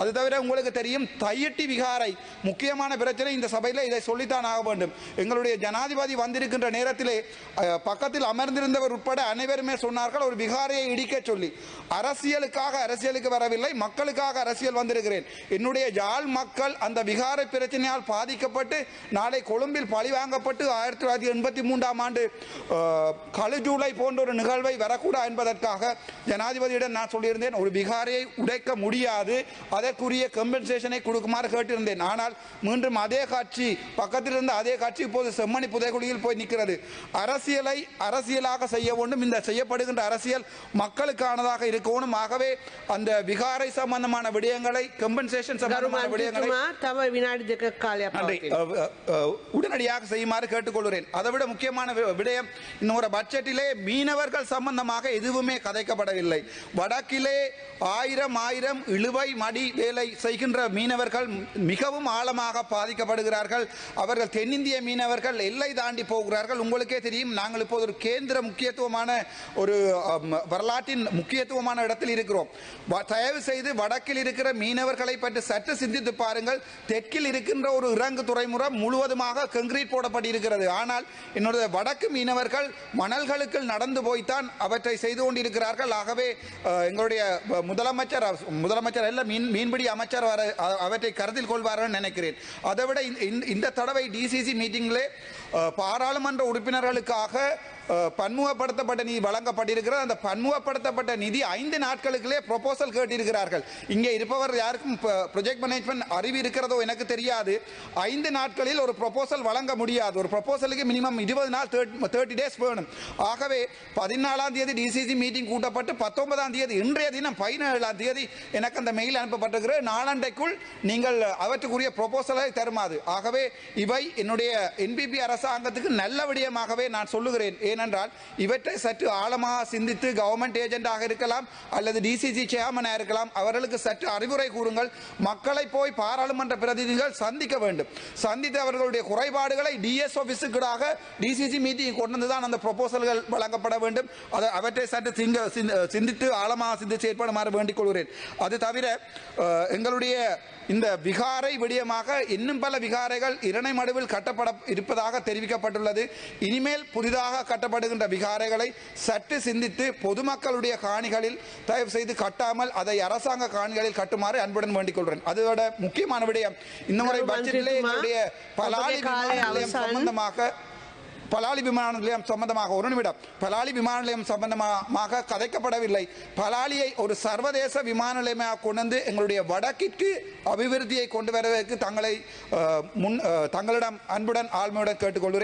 அது தவிர உங்களுக்கு தெரியும் தையிட்டி விகாரை முக்கியமான பிரச்சனை இந்த சபையில் இதை சொல்லித்தான் ஆக வேண்டும். எங்களுடைய ஜனாதிபதி வந்திருக்கின்ற நேரத்திலே பக்கத்தில் அமர்ந்திருந்தவர் உட்பட அனைவருமே சொன்னார்கள் ஒரு விகாரையை இடிக்க சொல்லி. அரசியலுக்காக அரசியலுக்கு வரவில்லை மக்களுக்காக அரசியல் வந்திருக்கிறேன். என்னுடைய ஜாழ் மக்கள் அந்த விகாரை பிரச்சனையால் பாதிக்கப்பட்டு நாளை கொழும்பில் பழிவாங்கப்பட்டு ஆயிரத்தி தொள்ளாயிரத்தி எண்பத்தி மூன்றாம் ஆண்டு கழு ஜூலை போன்ற ஒரு நிகழ்வை வரக்கூடாது என்பதற்காக ஜனாதிபதியிடம் நான் சொல்லியிருந்தேன் ஒரு விகாரையை உடைக்க முடியாது அதற்குரிய கம்பன்சேஷனை கொடுக்குமாறு கேட்டிருந்தேன். ஆனால் மீண்டும் அதே காட்சி பக்கத்தில் இருந்து அதே காட்சி இப்போது செம்மணி புதைக்குழியில் போய் நிற்கிறது. அரசியலை அரசியலாக செய்ய வேண்டும். இந்த செய்யப்படுகின்ற அரசியல் மக்களுக்கானதாக இருக்கணும். ஆகவே அந்த விகாரை சம்பந்தமான விடயங்களை கம்பன்சேஷன் சம்பந்தமான விடயங்களை நன்றி. உடனடியாக செய்யுமாறு கேட்டுக்கொள்கிறேன். அதை விட முக்கியமான விடயம் இன்னொரு பட்ஜெட்டிலே மீனவர்கள் சம்பந்தமாக எதுவுமே கதைக்கப்படவில்லை. வடக்கிலே ஆயிரம் ஆயிரம் இழுவை மடி வேலை செய்கின்ற மீனவர்கள் மிகவும் ஆழமாக பாதிக்கப்படுகிறார்கள். அவர்கள் தென்னிந்திய மீனவர்கள் எல்லை தாண்டி போகிறார்கள். உங்களுக்கே தெரியும் நாங்கள் இப்போது ஒரு கேந்திர முக்கியத்துவமான ஒரு வரலாற்றின் முக்கியத்துவமான இடத்தில் இருக்கிறோம். வ- தயவு செய்து வடக்கில் இருக்கிற மீனவர்களை பற்றி சற்று சிந்தித்து பாருங்கள். தெற்கில் இருக்கின்ற ஒரு இறங்கு துறைமுகம் முழுவதுமாக கங்கிரீட் போடப்பட்டிருக்கிறது. ஆனால் என்னுடைய வடக்கு மீனவர்கள் மணல்களுக்கு நடந்து போய்த்தான் அவற்றை செய்து கொண்டிருக்கிறார்கள். ஆகவே எங்களுடைய முதலமைச்சர் முதலமைச்சர் அல்ல மீன் மீன்பிடி அமைச்சர் வர அவற்றை கருத்தில் கொள்வார்கள் நினைக்கிறேன். அதை விட இந்த- தடவை டிசிசி மீட்டிங்கில் பாராளுமன்ற உறுப்பினர்களுக்காக பன்முகப்படுத்தப்பட்ட நிதி வழங்கப்பட்டிருக்கிறது. அந்த பன்முகப்படுத்தப்பட்ட நிதி ஐந்து நாட்களுக்குள்ளே ப்ரொபோசல் கேட்டிருக்கிறார்கள். இங்கே இருப்பவர் யாருக்கும் ப்ரொஜெக்ட் மேனேஜ்மெண்ட் அறிவு இருக்கிறதோ எனக்கு தெரியாது. ஐந்து நாட்களில் ஒரு ப்ரொபோசல் வழங்க முடியாது. ஒரு ப்ரொபோசலுக்கு மினிமம் இருபது நாள் தேர்ட்டி டேஸ் வேணும். ஆகவே பதினாலாம் தேதி டிசிசி மீட்டிங் கூட்டப்பட்டு பத்தொன்பதாம் தேதி இன்றைய தினம் பதினேழாம் தேதி எனக்கு அந்த மெயில் அனுப்பப்பட்டிருக்கிறது. நாளண்டைக்குள் நீங்கள் அவற்றுக்குரிய ப்ரொபோசலை தருமாறு. ஆகவே இவை என்னுடைய என்பிபி அரசாங்கத்துக்கு நல்ல விடயமாகவே நான் சொல்லுகிறேன். ஏனென்றால் இவற்றை சற்று ஆழமாக சிந்தித்து கவர்மெண்ட் ஏஜென்டாக இருக்கலாம் அல்லது டிசிசி சேர்மனாக இருக்கலாம். அவர்களுக்கு சற்று அறிவுரை கூறுங்கள். மக்களை போய் பாராளுமன்ற பிரதிநிதிகள் சந்திக்க வேண்டும். சந்தித்து அவர்களுடைய குறைபாடுகளை டிஎஸ் ஆஃபீஸுக்காக டிசிசி மீட்டிங் கொண்டு வந்து தான் அந்த ப்ரொபோசல்கள் வழங்கப்பட வேண்டும். அதை அவற்றை சற்று சிங்க சிந்தித்து ஆழமாக சிந்தித்து செயற்படுமாறு வேண்டிக் கொள்கிறேன். அது தவிர எங்களுடைய இந்த விகாரை விடயமாக இன்னும் பல விகாரைகள் இரணைமடுவில் கட்டப்பட இருப்பதாக தெரிவிக்கப்பட்டுள்ளது. இனிமேல் புதிதாக கட்ட கட்டப்படுகின்ற விகாரைகளை சற்று சிந்தித்து பொதுமக்களுடைய காணிகளில் தயவு செய்து கட்டாமல் அதை அரசாங்க காணிகளில் கட்டுமாறு அன்புடன் வேண்டிக் கொள்கிறேன். அதோட முக்கியமான விடயம் இந்த முறை பட்ஜெட்டிலே எங்களுடைய பலாலி விமான நிலையம். சம்பந்தமாக பலாலி விமான நிலையம் சம்பந்தமாக ஒரு நிமிடம் பலாலி விமான நிலையம் சம்பந்தமாக கதைக்கப்படவில்லை. பலாலியை ஒரு சர்வதேச விமான நிலையமாக கொண்டு எங்களுடைய வடக்கிற்கு அபிவிருத்தியை கொண்டு வருவதற்கு தங்களை முன் தங்களிடம் அன்புடன் ஆழ்மையுடன் கேட்டுக்கொள்கிறேன்.